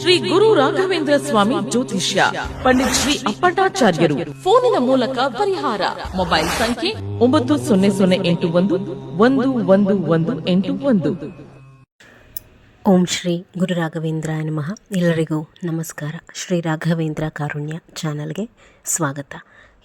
ಶ್ರೀ ಗುರು ರಾಘವೇಂದ್ರ ಸ್ವಾಮಿ ಜ್ಯೋತಿಷ್ಯ ಪಂಡಿತ್ ಶ್ರೀ ಅಪ್ಪಟಾಚಾರ್ಯರು ಫೋನಿನ ಮೂಲಕ ಪರಿಹಾರ. ಮೊಬೈಲ್ ಸಂಖ್ಯೆ ಒಂಬತ್ತು ಸೊನ್ನೆ ಸೊನ್ನೆ ಎಂಟು ಒಂದು ಒಂದು ಒಂದು ಒಂದು ಎಂಟು ಒಂದು. ಓಂ ಶ್ರೀ ಗುರು ರಾಘವೇಂದ್ರ ನಮಃ. ಎಲ್ಲರಿಗೂ ನಮಸ್ಕಾರ. ಶ್ರೀ ರಾಘವೇಂದ್ರ ಕಾರುಣ್ಯ ಚಾನಲ್ಗೆ ಸ್ವಾಗತ.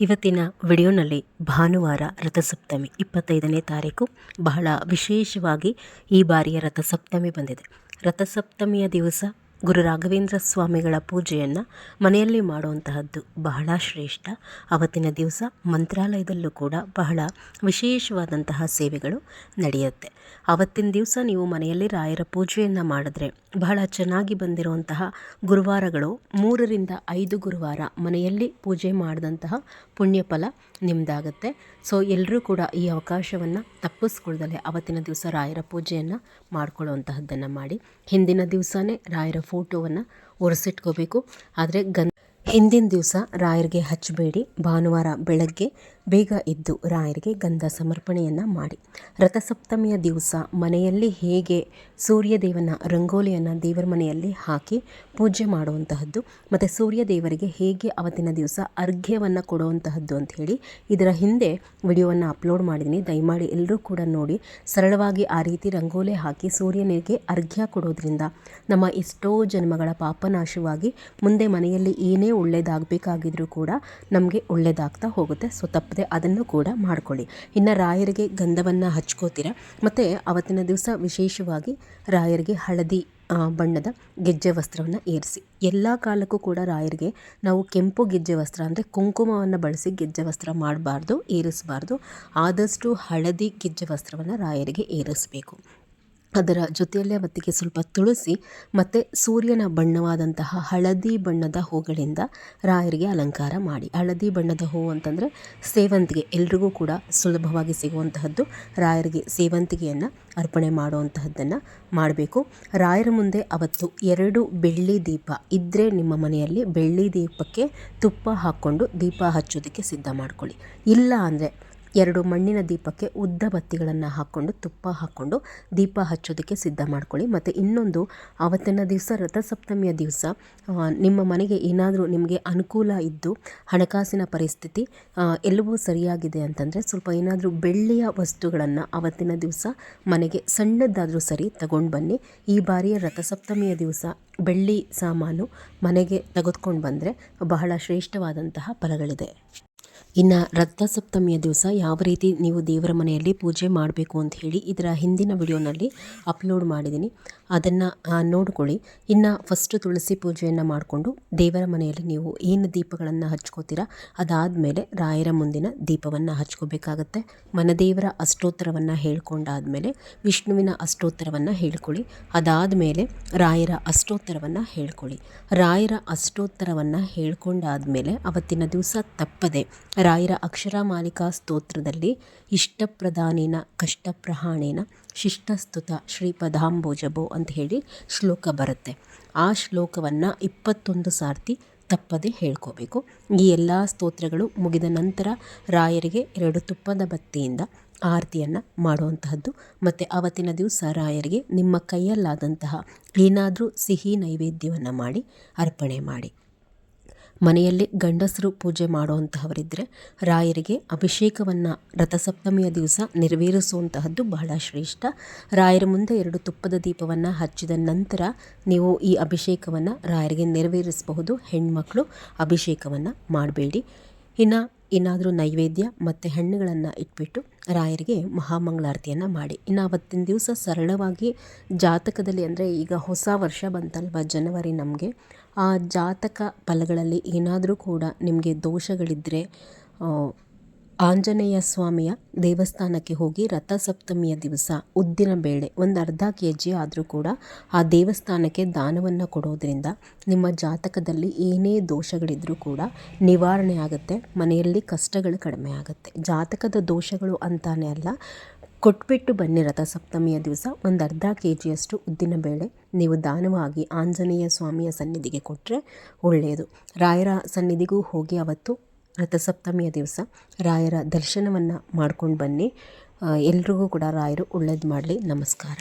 ಇವತ್ತಿನ ವಿಡಿಯೋನಲ್ಲಿ ಭಾನುವಾರ ರಥಸಪ್ತಮಿ ಇಪ್ಪತ್ತೈದನೇ ತಾರೀಕು. ಬಹಳ ವಿಶೇಷವಾಗಿ ಈ ಬಾರಿಯ ರಥಸಪ್ತಮಿ ಬಂದಿದೆ. ರಥಸಪ್ತಮಿಯ ದಿವಸ ಗುರು ರಾಘವೇಂದ್ರ ಸ್ವಾಮಿಗಳ ಪೂಜೆಯನ್ನು ಮನೆಯಲ್ಲಿ ಮಾಡುವಂತಹದ್ದು ಬಹಳ ಶ್ರೇಷ್ಠ. ಅವತ್ತಿನ ದಿವಸ ಮಂತ್ರಾಲಯದಲ್ಲೂ ಕೂಡ ಬಹಳ ವಿಶೇಷವಾದಂತಹ ಸೇವೆಗಳು ನಡೆಯುತ್ತೆ. ಅವತ್ತಿನ ದಿವಸ ನೀವು ಮನೆಯಲ್ಲಿ ರಾಯರ ಪೂಜೆಯನ್ನು ಮಾಡಿದ್ರೆ ಬಹಳ ಚೆನ್ನಾಗಿ ಬಂದಿರುವಂತಹ ಗುರುವಾರಗಳು ಮೂರರಿಂದ ಐದು ಗುರುವಾರ ಮನೆಯಲ್ಲಿ ಪೂಜೆ ಮಾಡಿದಂತಹ ಪುಣ್ಯಫಲ ನಿಮ್ಮದಾಗತ್ತೆ ಸೊ ಎಲ್ಲರೂ ಕೂಡ ಈ ಅವಕಾಶವನ್ನು ತಪ್ಪಿಸ್ಕೊಳ್ದಲೆ ಅವತ್ತಿನ ದಿವಸ ರಾಯರ ಪೂಜೆಯನ್ನು ಮಾಡ್ಕೊಳ್ಳುವಂತಹದ್ದನ್ನು ಮಾಡಿ. ಹಿಂದಿನ ದಿವಸನೇ ರಾಯರ ಫೋಟೋವನ್ನು ಒರೆಸಿಟ್ಕೋಬೇಕು. ಆದರೆ ಗನ್ ಹಿಂದಿನ ದಿವಸ ರಾಯರಿಗೆ ಹಚ್ಚಬೇಡಿ ಭಾನುವಾರ ಬೆಳಗ್ಗೆ ಬೇಗ ಎದ್ದು ರಾಯರಿಗೆ ಗಂಧ ಸಮರ್ಪಣೆಯನ್ನು ಮಾಡಿ. ರಥಸಪ್ತಮಿಯ ದಿವಸ ಮನೆಯಲ್ಲಿ ಹೇಗೆ ಸೂರ್ಯದೇವನ ರಂಗೋಲಿಯನ್ನು ದೇವರ ಮನೆಯಲ್ಲಿ ಹಾಕಿ ಪೂಜೆ ಮಾಡುವಂತಹದ್ದು, ಮತ್ತು ಸೂರ್ಯ ದೇವರಿಗೆ ಹೇಗೆ ಅವತ್ತಿನ ದಿವಸ ಅರ್ಘ್ಯವನ್ನು ಕೊಡುವಂತಹದ್ದು ಅಂತ ಹೇಳಿ ಇದರ ಹಿಂದೆ ವಿಡಿಯೋವನ್ನು ಅಪ್ಲೋಡ್ ಮಾಡಿದ್ದೀನಿ ದಯಮಾಡಿ ಎಲ್ಲರೂ ಕೂಡ ನೋಡಿ. ಸರಳವಾಗಿ ಆ ರೀತಿ ರಂಗೋಲಿ ಹಾಕಿ ಸೂರ್ಯನಿಗೆ ಅರ್ಘ್ಯ ಕೊಡೋದ್ರಿಂದ ನಮ್ಮ ಎಷ್ಟೋ ಜನ್ಮಗಳ ಪಾಪನಾಶವಾಗಿ ಮುಂದೆ ಮನೆಯಲ್ಲಿ ಏನೇ ಒಳ್ಳೆಯದಾಗಬೇಕಾಗಿದ್ರೂ ಕೂಡ ನಮಗೆ ಒಳ್ಳೆಯದಾಗ್ತಾ ಹೋಗುತ್ತೆ. ಸೊ, ತಪ್ಪದೆ ಅದನ್ನು ಕೂಡ ಮಾಡ್ಕೊಳ್ಳಿ. ಇನ್ನು ರಾಯರಿಗೆ ಗಂಧವನ್ನು ಹಚ್ಕೋತೀರ? ಮತ್ತು ಅವತ್ತಿನ ದಿವಸ ವಿಶೇಷವಾಗಿ ರಾಯರಿಗೆ ಹಳದಿ ಬಣ್ಣದ ಗೆಜ್ಜೆ ವಸ್ತ್ರವನ್ನು ಏರಿಸಿ. ಎಲ್ಲ ಕಾಲಕ್ಕೂ ಕೂಡ ರಾಯರಿಗೆ ನಾವು ಕೆಂಪು ಗೆಜ್ಜೆ ವಸ್ತ್ರ ಅಂದರೆ ಕುಂಕುಮವನ್ನು ಬಳಸಿ ಗೆಜ್ಜೆ ವಸ್ತ್ರ ಮಾಡಬಾರ್ದು, ಏರಿಸಬಾರ್ದು. ಆದಷ್ಟು ಹಳದಿ ಗೆಜ್ಜೆ ವಸ್ತ್ರವನ್ನು ರಾಯರಿಗೆ ಏರಿಸಬೇಕು. ಅದರ ಜೊತೆಯಲ್ಲೇ ಅವತ್ತಿಗೆ ಸ್ವಲ್ಪ ತುಳಸಿ ಮತ್ತು ಸೂರ್ಯನ ಬಣ್ಣವಾದಂತಹ ಹಳದಿ ಬಣ್ಣದ ಹೂಗಳಿಂದ ರಾಯರಿಗೆ ಅಲಂಕಾರ ಮಾಡಿ. ಹಳದಿ ಬಣ್ಣದ ಹೂ ಅಂತಂದರೆ ಸೇವಂತಿಗೆ, ಎಲ್ರಿಗೂ ಕೂಡ ಸುಲಭವಾಗಿ ಸಿಗುವಂತಹದ್ದು ರಾಯರಿಗೆ ಸೇವಂತಿಗೆಯನ್ನು ಅರ್ಪಣೆ ಮಾಡುವಂತಹದ್ದನ್ನು ಮಾಡಬೇಕು. ರಾಯರ ಮುಂದೆ ಅವತ್ತು ಎರಡು ಬೆಳ್ಳಿ ದೀಪ ಇದ್ದರೆ ನಿಮ್ಮ ಮನೆಯಲ್ಲಿ ಬೆಳ್ಳಿ ದೀಪಕ್ಕೆ ತುಪ್ಪ ಹಾಕ್ಕೊಂಡು ದೀಪ ಹಚ್ಚೋದಕ್ಕೆ ಸಿದ್ಧ ಮಾಡ್ಕೊಳ್ಳಿ. ಇಲ್ಲ ಅಂದರೆ ಎರಡು ಮಣ್ಣಿನ ದೀಪಕ್ಕೆ ಉದ್ದ ಬತ್ತಿಗಳನ್ನು ಹಾಕ್ಕೊಂಡು, ತುಪ್ಪ ಹಾಕ್ಕೊಂಡು ದೀಪ ಹಚ್ಚೋದಕ್ಕೆ ಸಿದ್ಧ ಮಾಡ್ಕೊಳ್ಳಿ. ಮತ್ತು ಇನ್ನೊಂದು, ಆವತ್ತಿನ ದಿವಸ, ರಥಸಪ್ತಮಿಯ ದಿವಸ ನಿಮ್ಮ ಮನೆಗೆ ಏನಾದರೂ ನಿಮಗೆ ಅನುಕೂಲ ಇದ್ದು, ಹಣಕಾಸಿನ ಪರಿಸ್ಥಿತಿ ಎಲ್ಲವೂ ಸರಿಯಾಗಿದೆ ಅಂತಂದರೆ ಸ್ವಲ್ಪ ಏನಾದರೂ ಬೆಳ್ಳಿಯ ವಸ್ತುಗಳನ್ನು ಅವತ್ತಿನ ದಿವಸ ಮನೆಗೆ ಸಣ್ಣದಾದರೂ ಸರಿ ತಗೊಂಡು ಬನ್ನಿ. ಈ ಬಾರಿಯ ರಥಸಪ್ತಮಿಯ ದಿವಸ ಬೆಳ್ಳಿ ಸಾಮಾನು ಮನೆಗೆ ತೆಗೆದುಕೊಂಡು ಬಂದರೆ ಬಹಳ ಶ್ರೇಷ್ಠವಾದಂತಹ ಫಲಗಳಿದೆ. ಇನ್ನು ರಥಸಪ್ತಮಿಯ ದಿವಸ ಯಾವ ರೀತಿ ನೀವು ದೇವರ ಮನೆಯಲ್ಲಿ ಪೂಜೆ ಮಾಡಬೇಕು ಅಂತ ಹೇಳಿ ಇದರ ಹಿಂದಿನ ವಿಡಿಯೋನಲ್ಲಿ ಅಪ್ಲೋಡ್ ಮಾಡಿದ್ದೀನಿ. ಅದನ್ನು ನೋಡ್ಕೊಳ್ಳಿ. ಇನ್ನು ಫಸ್ಟ್ ತುಳಸಿ ಪೂಜೆಯನ್ನು ಮಾಡಿಕೊಂಡು ದೇವರ ಮನೆಯಲ್ಲಿ ನೀವು ಏನು ದೀಪಗಳನ್ನು ಹಚ್ಕೋತೀರಾ, ಅದಾದಮೇಲೆ ರಾಯರ ಮುಂದಿನ ದೀಪವನ್ನು ಹಚ್ಕೋಬೇಕಾಗತ್ತೆ. ಮನದೇವರ ಅಷ್ಟೋತ್ತರವನ್ನು ಹೇಳ್ಕೊಂಡಾದಮೇಲೆ ವಿಷ್ಣುವಿನ ಅಷ್ಟೋತ್ತರವನ್ನು ಹೇಳ್ಕೊಳ್ಳಿ. ಅದಾದಮೇಲೆ ರಾಯರ ಅಷ್ಟೋತ್ತರವನ್ನು ಹೇಳ್ಕೊಳ್ಳಿ. ರಾಯರ ಅಷ್ಟೋತ್ತರವನ್ನು ಹೇಳ್ಕೊಂಡಾದಮೇಲೆ ಅವತ್ತಿನ ದಿವಸ ತಪ್ಪದೆ ರಾಯರ ಅಕ್ಷರ ಮಾಲಿಕಾ ಸ್ತೋತ್ರದಲ್ಲಿ ಇಷ್ಟಪ್ರಧಾನೇನ, ಕಷ್ಟಪ್ರಹಾಣೇನ, ಶಿಷ್ಟಸ್ತುತ ಶ್ರೀಪದಾಂಬೋಜಬೋ ಅಂತ ಹೇಳಿ ಶ್ಲೋಕ ಬರುತ್ತೆ. ಆ ಶ್ಲೋಕವನ್ನು ಇಪ್ಪತ್ತೊಂದು ಸಾರ್ತಿ ತಪ್ಪದೆ ಹೇಳ್ಕೋಬೇಕು. ಈ ಎಲ್ಲ ಸ್ತೋತ್ರಗಳು ಮುಗಿದ ನಂತರ ರಾಯರಿಗೆ ಎರಡು ತುಪ್ಪದ ಬತ್ತಿಯಿಂದ ಆರತಿಯನ್ನು ಮಾಡುವಂತಹದ್ದು ಮತ್ತು ಆವತ್ತಿನ ದಿವಸ ರಾಯರಿಗೆ ನಿಮ್ಮ ಕೈಯಲ್ಲಾದಂತಹ ಏನಾದರೂ ಸಿಹಿ ನೈವೇದ್ಯವನ್ನು ಮಾಡಿ ಅರ್ಪಣೆ ಮಾಡಿ. ಮನೆಯಲ್ಲಿ ಗಂಡಸರು ಪೂಜೆ ಮಾಡುವಂತಹವರಿದ್ದರೆ ರಾಯರಿಗೆ ಅಭಿಷೇಕವನ್ನು ರಥಸಪ್ತಮಿಯ ದಿವಸ ನೆರವೇರಿಸುವಂತಹದ್ದು ಬಹಳ ಶ್ರೇಷ್ಠ. ರಾಯರ ಮುಂದೆ ಎರಡು ತುಪ್ಪದ ದೀಪವನ್ನು ಹಚ್ಚಿದ ನಂತರ ನೀವು ಈ ಅಭಿಷೇಕವನ್ನು ರಾಯರಿಗೆ ನೆರವೇರಿಸಬಹುದು. ಹೆಣ್ಣುಮಕ್ಕಳು ಅಭಿಷೇಕವನ್ನು ಮಾಡಬೇಡಿ. ಇನ್ನು ಏನಾದರೂ ನೈವೇದ್ಯ ಮತ್ತು ಹಣ್ಣುಗಳನ್ನು ಇಟ್ಬಿಟ್ಟು ರಾಯರಿಗೆ ಮಹಾಮಂಗಳಾರತಿಯನ್ನು ಮಾಡಿ. ಇನ್ನು ಅವತ್ತಿನ ದಿವಸ ಸರಳವಾಗಿ ಜಾತಕದಲ್ಲಿ ಅಂದರೆ ಈಗ ಹೊಸ ವರ್ಷ ಬಂತಲ್ವ ಜನವರಿ ನಮಗೆ, ಆ ಜಾತಕ ಫಲಗಳಲ್ಲಿ ಏನಾದರೂ ಕೂಡ ನಿಮಗೆ ದೋಷಗಳಿದ್ದರೆ ಆಂಜನೇಯ ಸ್ವಾಮಿಯ ದೇವಸ್ಥಾನಕ್ಕೆ ಹೋಗಿ ರಥಸಪ್ತಮಿಯ ದಿವಸ, ಉದ್ದಿನ ಬೇಳೆ, ಒಂದು ಅರ್ಧ ಕೆ ಜಿ ಆದರೂ ಕೂಡ ಆ ದೇವಸ್ಥಾನಕ್ಕೆ ದಾನವನ್ನು ಕೊಡೋದ್ರಿಂದ ನಿಮ್ಮ ಜಾತಕದಲ್ಲಿ ಏನೇ ದೋಷಗಳಿದ್ದರೂ ಕೂಡ ನಿವಾರಣೆ ಆಗುತ್ತೆ, ಮನೆಯಲ್ಲಿ ಕಷ್ಟಗಳು ಕಡಿಮೆ ಆಗುತ್ತೆ. ಜಾತಕದ ದೋಷಗಳು ಅಂತಾನೆ ಅಲ್ಲ, ಕೊಟ್ಬಿಟ್ಟು ಬನ್ನಿ ರಥಸಪ್ತಮಿಯ ದಿವಸ, ಒಂದು ಅರ್ಧ ಕೆ ಜಿಯಷ್ಟು ಉದ್ದಿನಬೇಳೆ ನೀವು ದಾನವಾಗಿ ಆಂಜನೇಯ ಸ್ವಾಮಿಯ ಸನ್ನಿಧಿಗೆ ಕೊಟ್ಟರೆ ಒಳ್ಳೆಯದು. ರಾಯರ ಸನ್ನಿಧಿಗೂ ಹೋಗಿ ಅವತ್ತು ರಥಸಪ್ತಮಿಯ ದಿವಸ ರಾಯರ ದರ್ಶನವನ್ನು ಮಾಡ್ಕೊಂಡು ಬನ್ನಿ. ಎಲ್ರಿಗೂ ಕೂಡ ರಾಯರು ಒಳ್ಳೇದು ಮಾಡಲಿ. ನಮಸ್ಕಾರ.